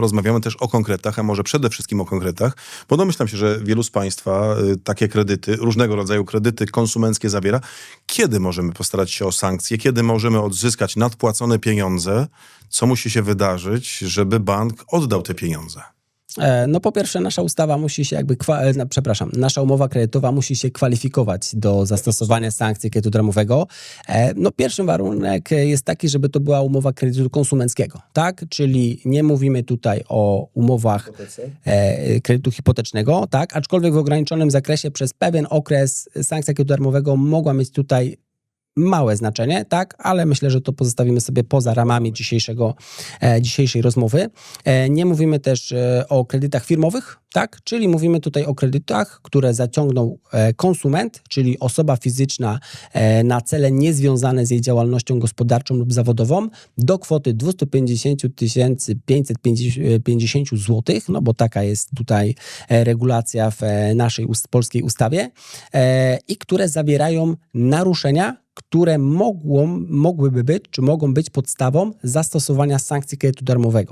rozmawiamy też o konkretach, a może przede wszystkim o konkretach, bo domyślam się, że wielu z Państwa y, takie kredyty, różnego rodzaju kredyty konsumenckie zawiera. Kiedy możemy postarać się o sankcje? Kiedy możemy odzyskać nadpłacone pieniądze? Co musi się wydarzyć, żeby bank oddał te pieniądze? E, No po pierwsze, nasza ustawa musi się jakby, e, przepraszam, nasza umowa kredytowa musi się kwalifikować do zastosowania sankcji kredytu ramowego. E, No pierwszy warunek jest taki, żeby to była umowa kredytu konsumenckiego, tak? Czyli nie mówimy tutaj o umowach kredytu hipotecznego, tak? Aczkolwiek w ograniczonym zakresie przez pewien okres sankcja kredytu darmowego mogła mieć tutaj małe znaczenie, tak, ale myślę, że to pozostawimy sobie poza ramami dzisiejszego, e, dzisiejszej rozmowy. E, nie mówimy też e, o kredytach firmowych, tak, czyli mówimy tutaj o kredytach, które zaciągnął konsument, czyli osoba fizyczna na cele niezwiązane z jej działalnością gospodarczą lub zawodową do kwoty 250 550 zł, no bo taka jest tutaj regulacja w naszej polskiej ustawie i które zawierają naruszenia, które mogą, mogłyby być, czy mogą być podstawą zastosowania sankcji kredytu darmowego.